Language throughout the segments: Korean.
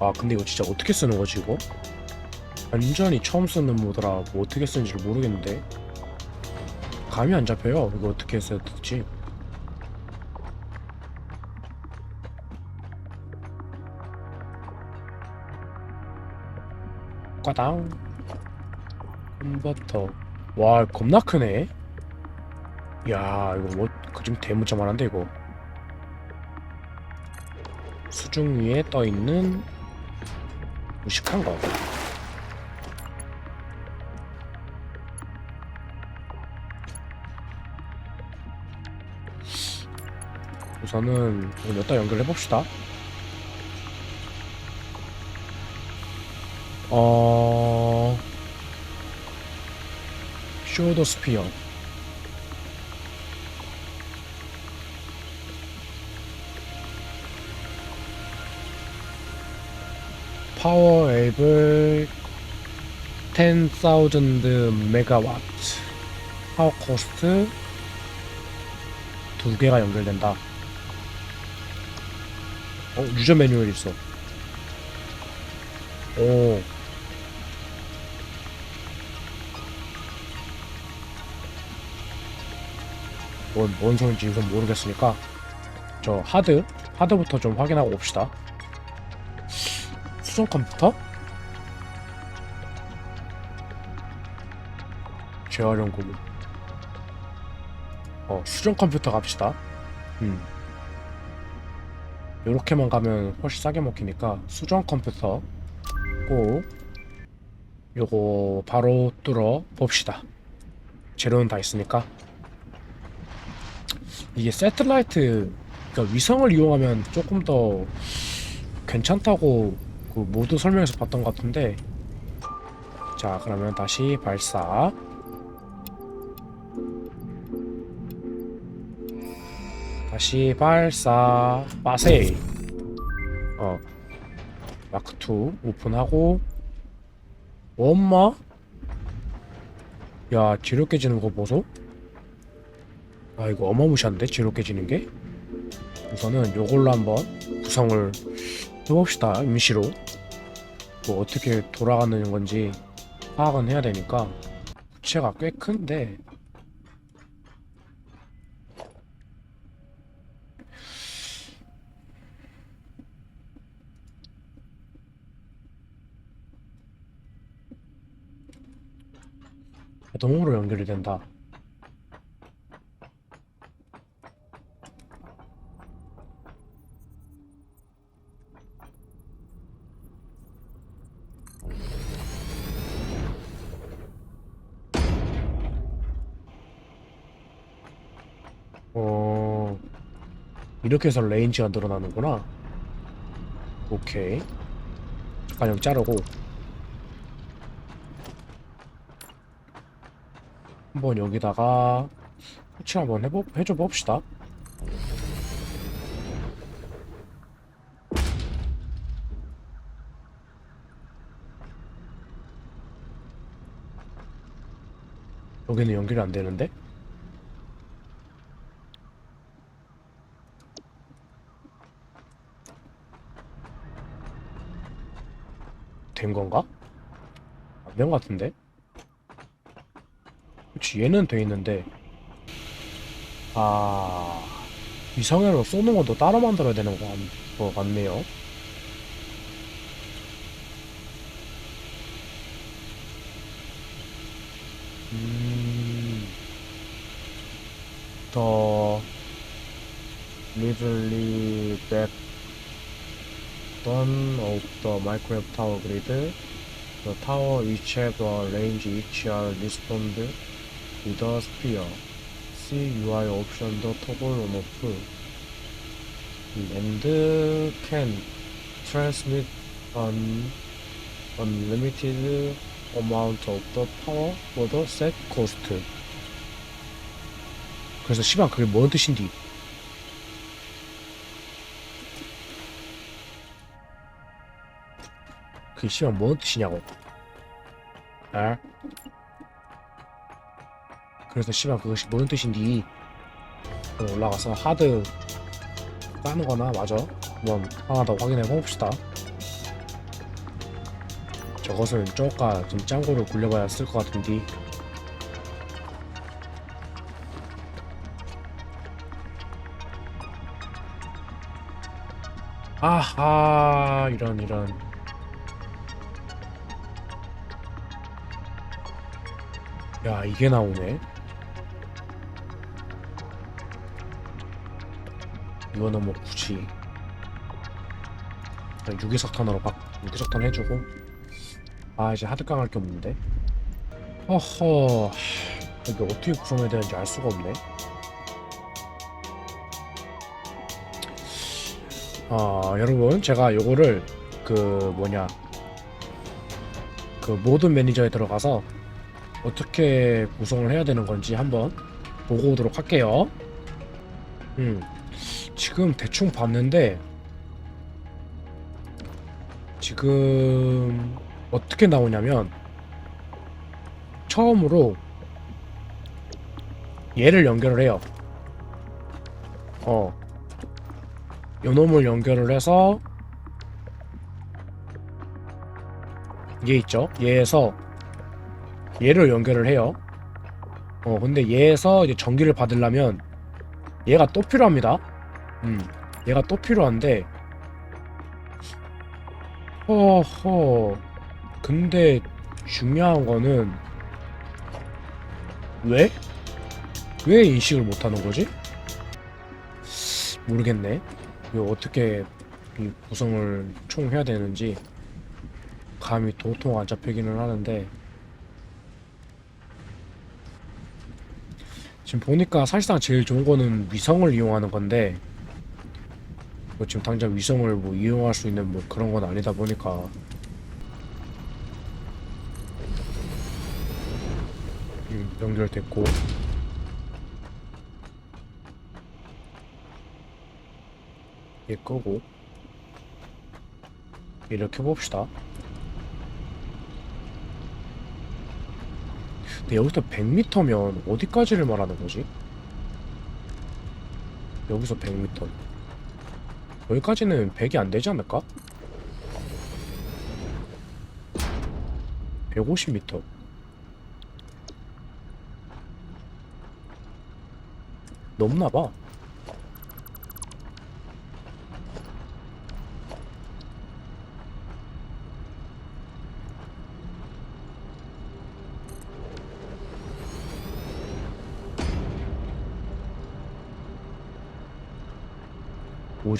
아 근데 이거 진짜 어떻게 쓰는 거지 이거? 완전히 처음 쓰는 모드라 뭐 어떻게 쓰는지 를 모르겠는데. 감이 안 잡혀요. 이거 어떻게 써야 될지. 과당. 컨버터. 와 겁나 크네. 야 이거 뭐 그림 대문자만 한데 이거. 수중 위에 떠 있는 무식한 거. 우선은 여기다 연결해 봅시다. 어, 쇼더 스피어. 파워 앱을 10,000 메가와트 파워 코스트 두 개가 연결된다. 어 유저 매뉴얼 있어. 오. 뭔, 뭔 소리인지 우선 모르겠으니까 저 하드 하드부터 좀 확인하고 옵시다 수정 컴퓨터? 재활용 고무 어 수정 컴퓨터 갑시다. 음. 요렇게만 가면 훨씬 싸게 먹히니까 수정 컴퓨터 꼭 요거 바로 뚫어 봅시다. 재료는 다 있으니까. 이게 세틀라이트 그러니까 위성을 이용하면 조금 더 괜찮다고 그 모두 설명에서 봤던 것 같은데. 자 그러면 다시 발사. 다시 발사. 빠세이 어. 마크2 오픈하고. 엄마? 야 뒤로 깨지는 거 보소. 아 이거 어마무시한데? 뒤로 깨지는 게? 우선은 요걸로 한번 구성을 해봅시다 임시로. 뭐 어떻게 돌아가는 건지 파악은 해야 되니까 부채가 꽤 큰데. 자동으로 연결이 된다 이렇게 해서 레인지가 늘어나는구나. 오케이. 잠깐 여기 자르고. 한번 여기다가 설치 한번 해보, 해줘 봅시다. 여기는 연결이 안 되는데? 된 건가? 안 된 것 같은데? 그치 얘는 돼 있는데 아 위성으로 쏘는 것도 따로 만들어야 되는 거, 같- 거 같네요 음, 더 middle back One of the Minecraft tower grid, the tower each have a range each are respond with a sphere. See UI option the toggle on off and can transmit an unlimited amount of the power for the set cost. 그래서 시방 그게 뭔 뜻인지 그 시방 뭔 뜻이냐고. 아? 그래서 시방 그것이 뭔 뜻인지 올라가서 하드 까는 거나 맞아? 한번 하나 더 확인해 봅시다. 저것은 저가 좀 짱구를 굴려봐야 쓸 것 같은데 아하 이런 이런 야 이게 나오네. 이거는 뭐 굳이. 유기석탄으로 막 유기석탄 해주고. 아 이제 하드깡 할 게 없는데. 허허 하, 이게 어떻게 구성해야 되는지 알 수가 없네. 아 여러분 제가 요거를 그 뭐냐 그 모든 매니저에 들어가서 어떻게 구성을 해야 되는 건지 한번 보고 오도록 할게요 음 지금 대충 봤는데 지금 어떻게 나오냐면 처음으로 얘를 연결을 해요. 어. 요놈을 연결을 해서 얘 있죠? 얘에서 얘를 연결을 해요. 어, 근데 얘에서 이제 전기를 받으려면 얘가 또 필요합니다. 음, 얘가 또 필요한데 허허 근데 중요한 거는 왜? 왜 인식을 못하는 거지? 모르겠네 이거 어떻게 이 구성을 총 해야 되는지 감이 도통 안 잡히기는 하는데 지금 보니까 사실상 제일 좋은 거는 위성을 이용하는 건데 뭐 지금 당장 위성을 뭐 이용할 수 있는 뭐 그런 건 아니다 보니까. 음, 연결됐고. 얘 끄고. 이렇게 봅시다 근데 여기서 100m면 어디까지를 말하는 거지? 여기서 100m 여기까지는 100이 안 되지 않을까? 150m 넘나봐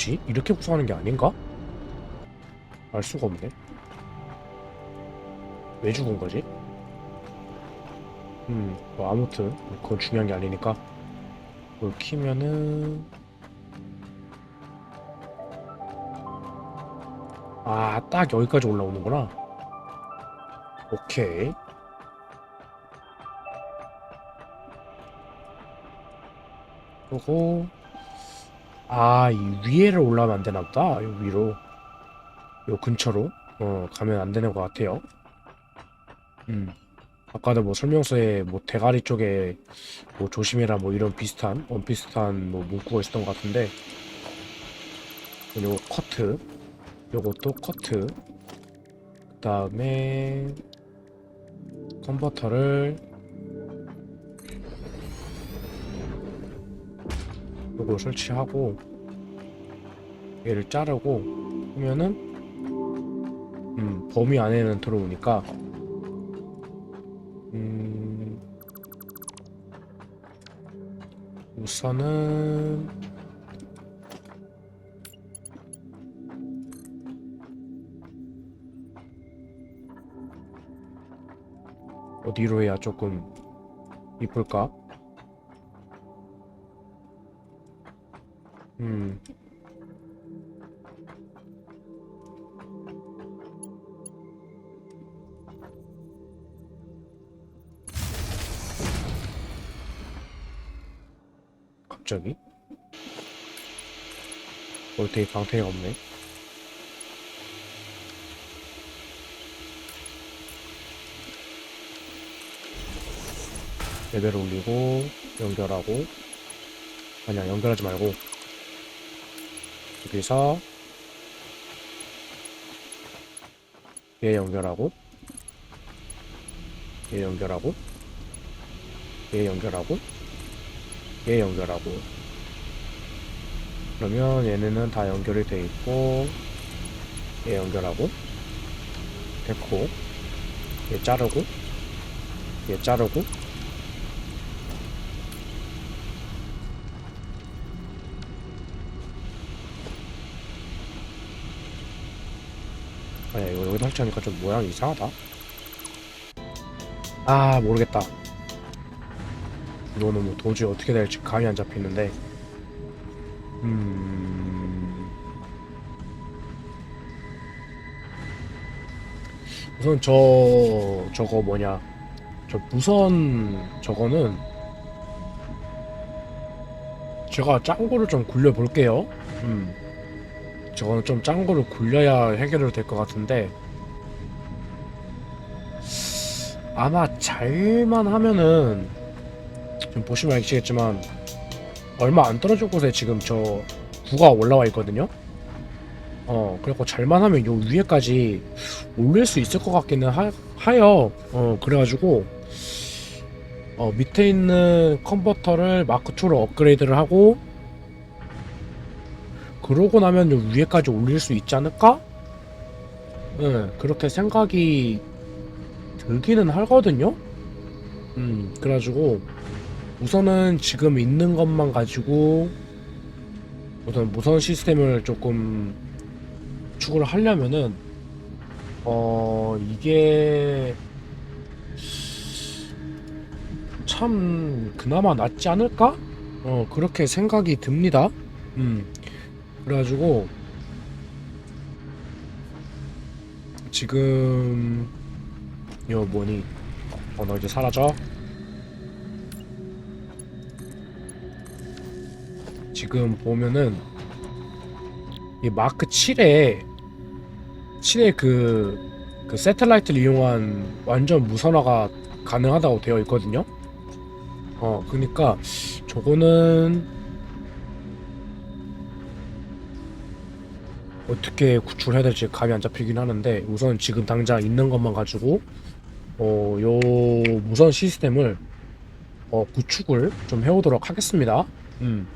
뭐지? 이렇게 구성하는 게 아닌가? 알 수가 없네. 왜 죽은 거지? 음, 뭐 아무튼 그건 중요한 게 아니니까 이걸 키면은 아, 딱 여기까지 올라오는구나. 오케이. 그리고 아, 이 위에를 올라가면 안 되나 보다. 요 위로. 요 근처로. 어, 가면 안 되는 것 같아요. 음. 아까도 뭐 설명서에 뭐 대가리 쪽에 뭐 조심해라 뭐 이런 비슷한, 원비슷한 뭐 문구가 있었던 것 같은데. 요거 커트. 요것도 커트. 그 다음에 컨버터를 요걸 설치하고 얘를 자르고 하면은 음, 범위 안에는 들어오니까 음, 우선은 어디로 해야 조금 이쁠까? 음. 갑자기? 볼테이 방패가 없네. 레벨 올리고 연결하고 아니야 연결하지 말고 여기서 얘 연결하고 얘 연결하고 얘 연결하고 얘 연결하고. 그러면 얘네는 다 연결이 돼 있고 얘 연결하고 됐고 얘 자르고 얘 자르고 아니 이거 여기다 설치하니까 좀 모양이 이상하다. 아 모르겠다. 이거는 뭐 도저히 어떻게 될지 감이 안 잡히는데. 음. 우선 저 저거 뭐냐. 저 무선 저거는 제가 짠 거를 좀 굴려 볼게요. 음. 저거는 좀짠 거를 굴려야 해결이 될 것 같은데 아마 잘만 하면은 지금 보시면 아시겠지만 얼마 안 떨어질 곳에 지금 저 구가 올라와 있거든요. 어 그래갖고 잘만 하면 요 위에까지 올릴 수 있을 것 같기는 하, 하여 어 그래가지고 어 밑에 있는 컨버터를 마크 2로 업그레이드를 하고 그러고 나면 요 위에까지 올릴 수 있지 않을까? 네, 그렇게 생각이 들기는 하거든요. 음, 그래가지고 우선은 지금 있는 것만 가지고 우선 무선 시스템을 조금 구축을 하려면은 어 이게 참 그나마 낫지 않을까? 어 그렇게 생각이 듭니다. 음 그래가지고 지금 요 뭐니 어 너 이제 사라져 지금 보면은 이 마크 7에 7에 그, 그 세텔라이트를 이용한 완전 무선화가 가능하다고 되어 있거든요. 어, 그러니까 저거는 어떻게 구출해야 될지 감이 안 잡히긴 하는데 우선 지금 당장 있는 것만 가지고 어, 요 무선 시스템을 어, 구축을 좀 해오도록 하겠습니다. 음.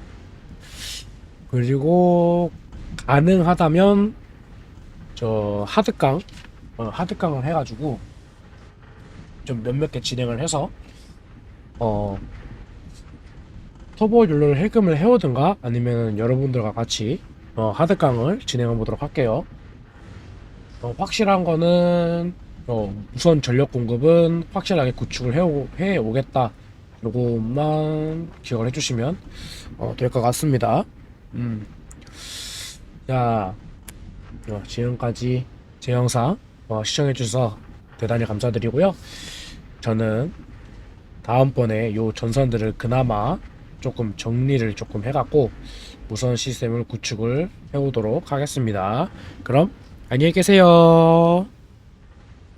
그리고 가능하다면 저 하드깡 어, 하드깡을 해가지고 좀 몇몇 개 진행을 해서 어 터보 율로를 해금을 해오든가 아니면 여러분들과 같이 어, 하드깡을 진행해 보도록 할게요. 어, 확실한 거는 어, 우선 전력 공급은 확실하게 구축을 해오, 해오겠다. 요것만 기억을 해주시면 어, 될 것 같습니다. 음. 자, 어, 지금까지 제 영상 어, 시청해주셔서 대단히 감사드리고요. 저는 다음번에 요 전선들을 그나마 조금 정리를 조금 해갖고 무선 시스템을 구축을 해오도록 하겠습니다. 그럼 안녕히 계세요.